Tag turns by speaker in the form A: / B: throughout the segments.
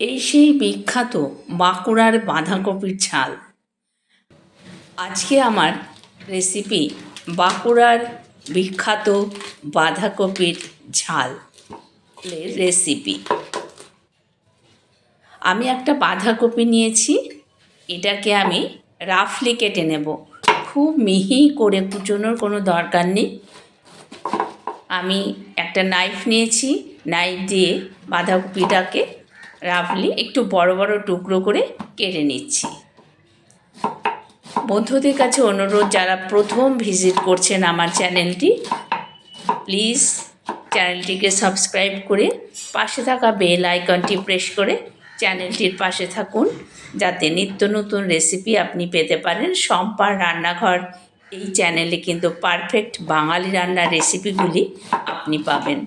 A: এই সেই বিখ্যাত বাঁকুড়ার বাঁধাকপির ঝাল। আজকে আমার রেসিপি বাঁকুড়ার বিখ্যাত বাঁধাকপির ঝাল রেসিপি আমি একটা বাঁধাকপি নিয়েছি, এটাকে আমি রাফলি কেটে নেব। খুব মিহি করে কুচোনোর কোনো দরকার নেই। আমি একটা নাইফ নিয়েছি নাইফ দিয়ে বাঁধাকপিটাকে রাফলি একটু বড় বড় টুকরো করে কেটে নিচ্ছি। বন্ধুদের কাছে অনুরোধ, যারা প্রথম ভিজিট করছেন আমার চ্যানেলটি প্লিজ চ্যানেলটিকে সাবস্ক্রাইব করে পাশে থাকা বেল আইকনটি প্রেস করে চ্যানেলটির পাশে থাকুন, যাতে নিত্য নতুন রেসিপি আপনি পেতে পারেন। সম্পার রান্নাঘর, এই চ্যানেলে কিন্তু পারফেক্ট বাঙালি রান্নার রেসিপিগুলি আপনি পাবেন।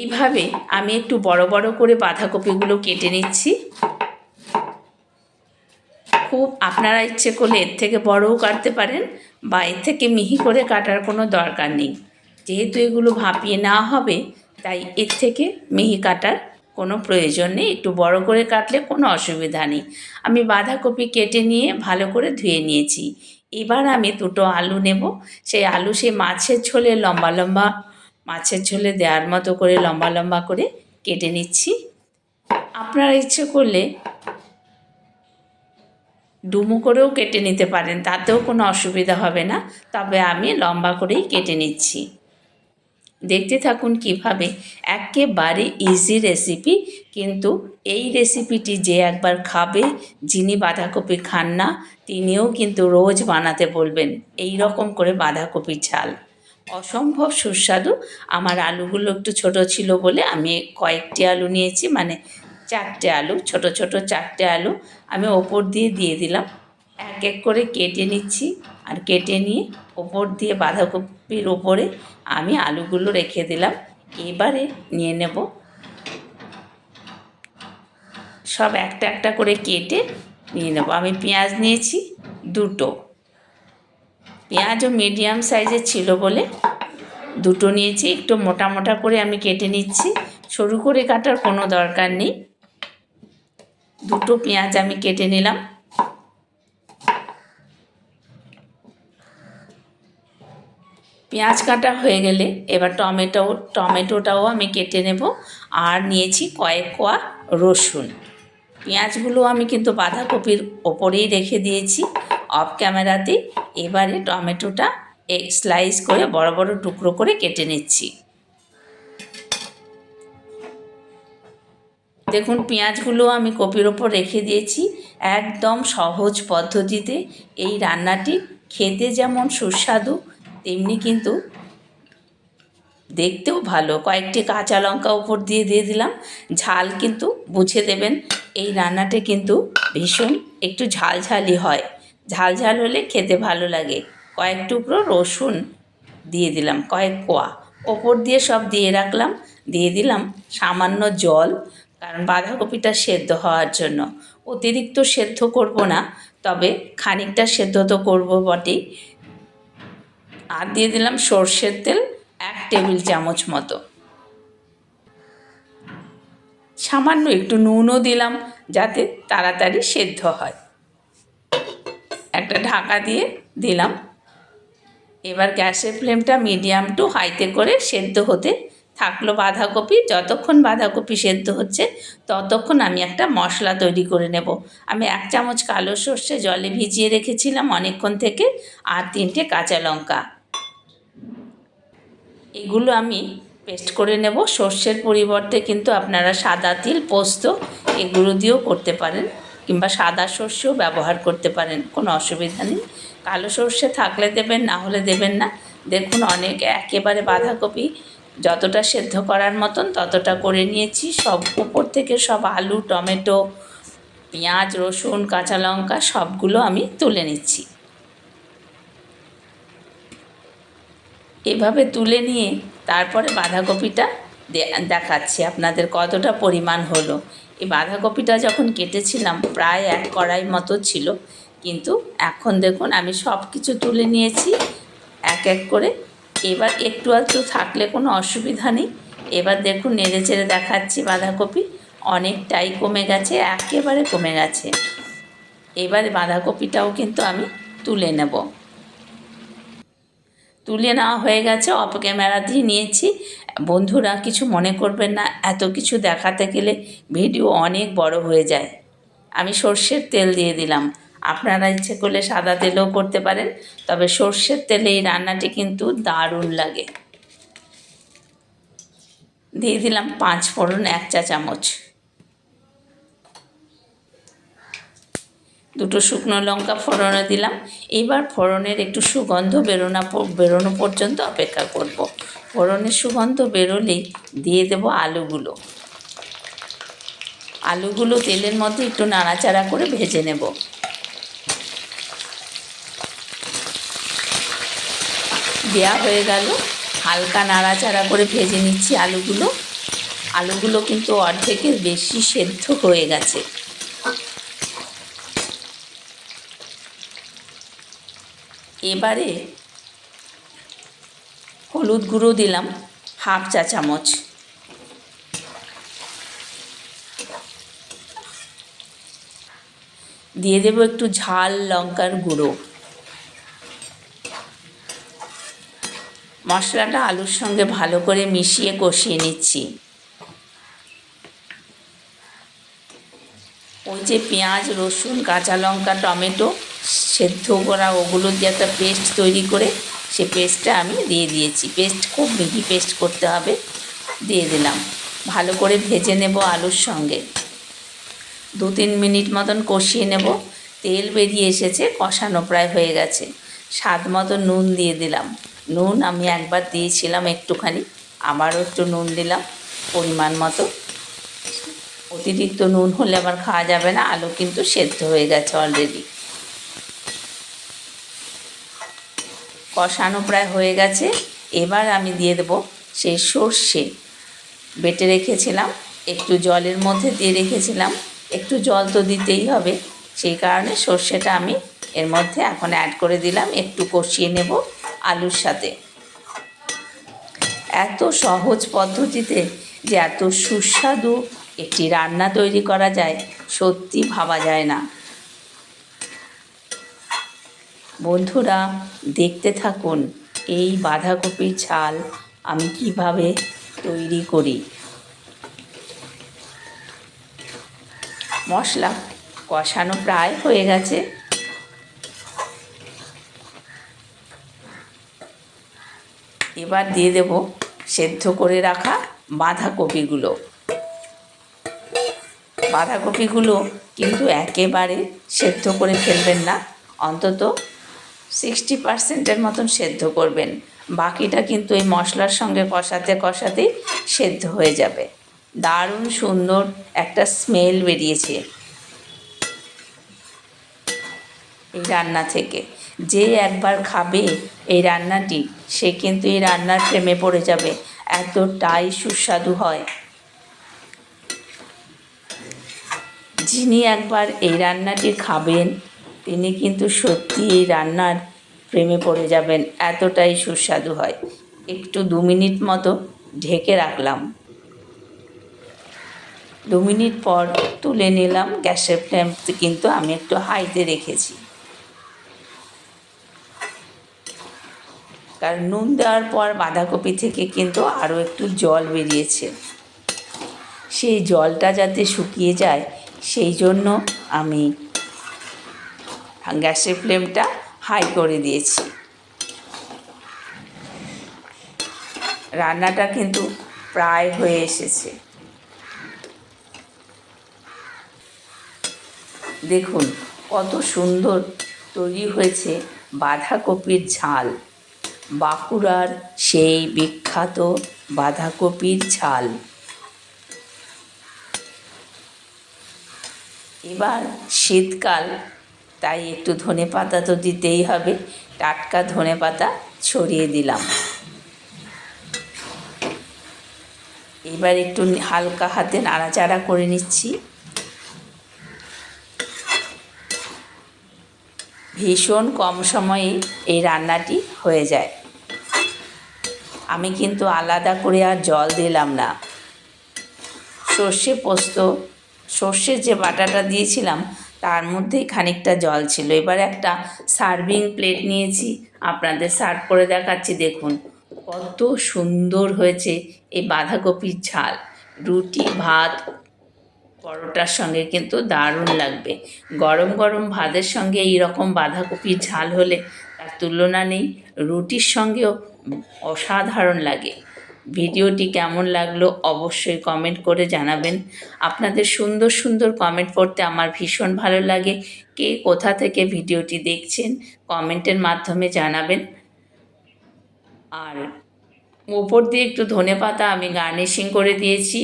A: এইভাবে আমি একটু বড় বড় করে বাঁধাকপিগুলো কেটে নিচ্ছি। খুব আপনারা ইচ্ছে করলে এর থেকে বড়ও কাটতে পারেন বা এর থেকে মিহি করে কাটার কোনো দরকার নেই। যেহেতু এগুলো ভাপিয়ে না হবে, তাই এর থেকে মিহি কাটার কোনো প্রয়োজন নেই। একটু বড় করে কাটলে কোনো অসুবিধা নেই। আমি বাঁধাকপি কেটে নিয়ে ভালো করে ধুয়ে নিয়েছি। এবার আমি দুটো আলু নেব। সেই আলু সেই মাছের ঝোলে লম্বা লম্বা মাছের ঝোলে দেওয়ার মতো করে লম্বা লম্বা করে কেটে নিচ্ছি। আপনারা ইচ্ছে করলে ডুমো করেও কেটে নিতে পারেন, তাতেও কোনো অসুবিধা হবে না। তবে আমি লম্বা করেই কেটে নিচ্ছি। দেখতে থাকুন কীভাবে, একেবারে ইজি রেসিপি কিন্তু এই রেসিপিটি যে একবার খাবে, যিনি বাঁধাকপি খান না, তিনিও কিন্তু রোজ বানাতে বলবেন এই রকম করে বাঁধাকপির ঝাল। অসম্ভব সুস্বাদু। আমার আলুগুলো একটু ছোট ছিল বলে আমি কয়েকটি আলু নিয়েছি মানে চারটে আলু, ছোট ছোট চারটে আলু আমি ওপর দিয়ে দিয়ে দিলাম। এক এক করে কেটে নিচ্ছি আর কেটে নিয়ে ওপর দিয়ে বাঁধাকপির ওপরে আমি আলুগুলো রেখে দিলাম। এবারে নিয়ে নেব। সব একটা একটা করে কেটে নিয়ে নেব। আমি পেঁয়াজ নিয়েছি দুটো। পেঁয়াজও মিডিয়াম সাইজের ছিল বলে দুটো নিয়েছি, একটু মোটা মোটা করে আমি কেটে নিচ্ছি। সরু করে কাটার কোনো দরকার নেই। দুটো পেঁয়াজ আমি কেটে নিলাম। পেঁয়াজ কাটা হয়ে গেলে এবার টমেটো, টমেটোটাও আমি কেটে নেব। আর নিয়েছি কয়েক কোয়া রসুন। পেঁয়াজগুলো আমি কিন্তু বাঁধাকপির ওপরেই রেখে দিয়েছি। অফ ক্যামেরাতে এবারে টমেটোটা স্লাইস করে বড় বড় টুকরো করে কেটে নিচ্ছি। দেখুন, পেঁয়াজগুলো আমি কপির ওপর রেখে দিয়েছি একদম সহজ পদ্ধতিতে। এই রান্নাটি খেতে যেমন সুস্বাদু, তেমনি কিন্তু দেখতেও ভালো। কয়েকটি কাঁচা লঙ্কা উপর দিয়ে দিয়ে দিলাম। ঝাল কিন্তু বুঝে দেবেন, এই রান্নাটা কিন্তু ভীষণ একটু ঝালঝালি হয়। ঝাল ঝাল হলে খেতে ভালো লাগে। কয়েক টুকরো রসুন দিয়ে দিলাম, কয়েক কোয়া। ওপর দিয়ে সব দিয়ে রাখলাম, দিয়ে দিলাম সামান্য জল, কারণ বাঁধাকপিটা সেদ্ধ হওয়ার জন্য। অতিরিক্ত সেদ্ধ করব না, তবে খানিকটা সেদ্ধ তো করব বটেই। আর দিয়ে দিলাম সর্ষের তেল এক টেবিল চামচ মতো। সামান্য একটু নুনও দিলাম যাতে তাড়াতাড়ি সেদ্ধ হয়। একটা ঢাকা দিয়ে দিলাম। এবার গ্যাসের ফ্লেমটা মিডিয়াম টু হাইতে করে সেদ্ধ হতে থাকল বাঁধাকপি। যতক্ষণ বাঁধাকপি সেদ্ধ হচ্ছে, ততক্ষণ আমি একটা মশলা তৈরি করে নেব। আমি এক চামচ কালো সর্ষে জলে ভিজিয়ে রেখেছিলাম অনেকক্ষণ থেকে আর তিনটে কাঁচা লঙ্কা। এগুলো আমি পেস্ট করে নেব। সর্ষের পরিবর্তে কিন্তু আপনারা সাদা তিল, পোস্ত এগুলো দিয়েও করতে পারেন। কিংবা সাদা সর্ষেও ব্যবহার করতে পারেন, কোনো অসুবিধা নেই। কালো সর্ষে থাকলে দেবেন, না হলে দেবেন না। দেখুন, অনেক একেবারে বাঁধাকপি যতটা সেদ্ধ করার মতন ততটা করে নিয়েছি। সব উপর থেকে সব আলু, টমেটো, পেঁয়াজ, রসুন, কাঁচা লঙ্কা সবগুলো আমি তুলে নিচ্ছি। এভাবে তুলে নিয়ে তারপরে বাঁধাকপিটা দেখাচ্ছি আপনাদের কতটা পরিমাণ হলো। এই বাঁধাকপিটা যখন কেটেছিলাম, প্রায় এক কড়াই মতো ছিল। কিন্তু এখন দেখুন, আমি সব কিছু তুলে নিয়েছি এক এক করে। এবার একটু আধটু থাকলে কোনো অসুবিধা নেই। এবার দেখুন, নেড়ে চেড়ে দেখাচ্ছি বাঁধাকপি। অনেকটাই কমে গেছে, একেবারে কমে গেছে। এবার বাঁধাকপিটাও কিন্তু আমি তুলে নেব। তুলে নেওয়া হয়ে গেছে, অফ ক্যামেরাতেই নিয়েছি। বন্ধুরা কিছু মনে করবেন না, এত কিছু দেখাতে গেলে ভিডিও অনেক বড় হয়ে যায়। আমি সর্ষের তেল দিয়ে দিলাম। আপনারা ইচ্ছে করলে সাদা তেলও করতে পারেন, তবে সর্ষের তেলে এই রান্নাটি কিন্তু দারুণ লাগে। দিয়ে দিলাম পাঁচ ফোড়ন এক চা চামচ। দুটো শুকনো লঙ্কা ফোড়নে দিলাম। এবার ফোড়নের একটু সুগন্ধ বেরোনা বেরোনো পর্যন্ত অপেক্ষা করব। ফোড়নের সুগন্ধ বেরোলেই দিয়ে দেবো আলুগুলো। আলুগুলো তেলের মধ্যে একটু নাড়াচাড়া করে ভেজে নেব। দেয়া হয়ে গেল। হালকা নাড়াচাড়া করে ভেজে নিচ্ছি আলুগুলো। আলুগুলো কিন্তু অর্ধেকের বেশি সেদ্ধ হয়ে গেছে। এবারে হলুদ গুঁড়ো দিলাম, হাফ চা চামচ। দিয়ে দেবো একটু ঝাল লঙ্কার গুঁড়ো। মশলাটা আলুর সঙ্গে ভালো করে মিশিয়ে কষিয়ে নিচ্ছি। ওই যে পেঁয়াজ, রসুন, কাঁচা লঙ্কা, টমেটো সেদ্ধ করা ওগুলো দিয়ে একটা পেস্ট তৈরি করে সে পেস্টটা আমি দিয়ে দিয়েছি। পেস্ট খুব মিহি পেস্ট করতে হবে, দিয়ে দিলাম। ভালো করে ভেজে নেব আলুর সঙ্গে। দু তিন মিনিট মতন কষিয়ে নেব। তেল বেরিয়ে এসেছে, কষানো প্রায় হয়ে গেছে। স্বাদ মতো নুন দিয়ে দিলাম। নুন আমি একবার দিয়েছিলাম একটুখানি, আবারও একটু নুন দিলাম পরিমাণ মতো। অতিরিক্ত নুন হলে আবার খাওয়া যাবে না, আলু কিন্তু সেদ্ধ হয়ে গেছে অলরেডি কষানো প্রায় হয়ে গেছে। এবার আমি দিয়ে দেবো সেই সর্ষে। বেটে রেখেছিলাম, একটু জলের মধ্যে দিয়ে রেখেছিলাম। একটু জল তো দিতেই হবে, সেই কারণে সর্ষেটা আমি এর মধ্যে এখন অ্যাড করে দিলাম, একটু কষিয়ে নেব আলুর সাথে। এত সহজ পদ্ধতিতে যে এত সুস্বাদু একটি রান্না তৈরি করা যায়, সত্যি ভাবা যায় না। বন্ধুরা, দেখতে থাকুন এই বাঁধাকপির ছাল আমি কীভাবে তৈরি করি। মশলা কষানো প্রায় হয়ে গেছে। এবার দিয়ে দেব সেদ্ধ করে রাখা বাঁধাকপিগুলো। বাঁধাকপিগুলো কিন্তু একেবারে সেদ্ধ করে ফেলবেন না, অন্তত সিক্সটি পার্সেন্টের মতন সেদ্ধ করবেন। বাকিটা কিন্তু এই মশলার সঙ্গে কষাতে কষাতেই সেদ্ধ হয়ে যাবে। দারুণ সুন্দর একটা স্মেল বেরিয়েছে। এই রান্না থেকে। যে একবার খাবে এই রান্নাটি, সে কিন্তু এই রান্নার প্রেমে পড়ে যাবে। এতটাই সুস্বাদু হয়। যিনি একবার এই রান্নাটি খাবেন তিনি কিন্তু সত্যি এই রান্নার প্রেমে পড়ে যাবেন, এতটাই সুস্বাদু হয়। একটু দু মিনিট মতো ঢেকে রাখলাম। দু মিনিট পর তুলে নিলাম, গ্যাসের ফ্লেম কিন্তু আমি একটু হাইতে রেখেছি। কারণ নুন দেওয়ার পর বাঁধাকপি থেকে কিন্তু আরও একটু জল বেরিয়েছে। সেই জলটা যাতে শুকিয়ে যায়, সেই জন্য আমি গ্যাসের ফ্লেমটা হাই করে দিয়েছি। রান্নাটা কিন্তু প্রায় হয়ে এসেছে। দেখুন, কত সুন্দর তৈরি হয়েছে বাঁধাকপির ঝাল। বাঁকুড়ার সেই বিখ্যাত বাঁধাকপির ঝাল। এবার শীতকাল তাই একটু ধনে পাতা তো দিতেই হবে। টাটকা ধনে পাতা ছড়িয়ে দিলাম। এবার একটু হালকা হাতে নাড়াচাড়া করে নিচ্ছি। ভীষণ কম সময়ে এই রান্নাটি হয়ে যায়। আমি কিন্তু আলাদা করে আর জল দিলাম না। সর্ষে পোস্ত সর্ষের যে বাটাটা দিয়েছিলাম তার মধ্যেই খানিকটা জল ছিল। এবার একটা সার্ভিং প্লেট নিয়েছি, আপনাদের সার্ভ করে দেখাচ্ছি, দেখুন। কত সুন্দর হয়েছে এই বাঁধাকপির ঝাল। রুটি, ভাত, পরোটার সঙ্গে কিন্তু দারুণ লাগবে। গরম গরম ভাতের সঙ্গে এই রকম বাঁধাকপির ঝাল হলে তার তুলনা নেই। রুটির সঙ্গেও অসাধারণ লাগে। ভিডিওটি কেমন লাগল অবশ্যই কমেন্ট করে জানাবেন। আপনাদের সুন্দর সুন্দর কমেন্ট পড়তে আমার ভীষণ ভালো লাগে। কে কোথা থেকে ভিডিওটি দেখছেন কমেন্টের মাধ্যমে জানাবেন। আর ওপর দিয়ে একটু ধনে পাতা আমি গার্নিশিং করে দিয়েছি।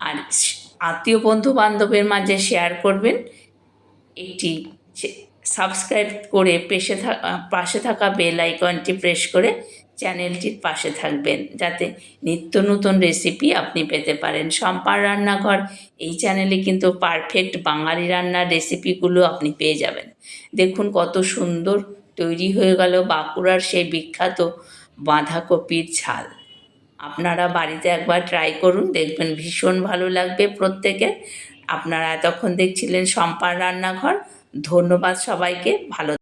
A: আর আত্মীয় বন্ধু বান্ধবের মাঝে শেয়ার করবেন। একটি সাবস্ক্রাইব করে পেশে পাশে থাকা বেল আইকনটি প্রেস করে চ্যানেলটির পাশে থাকবেন যাতে নিত্য নতুন রেসিপি আপনি পেতে পারেন। সম্পার রান্নাঘর, এই চ্যানেলে কিন্তু পারফেক্ট বাঙালি রান্নার রেসিপিগুলো আপনি পেয়ে যাবেন। দেখুন কত সুন্দর তৈরি হয়ে গেল বাঁকুড়ার সেই বিখ্যাত বাঁধাকপির ঝাল। আপনারা বাড়িতে একবার ট্রাই করুন, দেখবেন ভীষণ ভালো লাগবে প্রত্যেকে আপনারা এতক্ষণ দেখছিলেন সম্পার রান্নাঘর। ধন্যবাদ সবাইকে, ভালো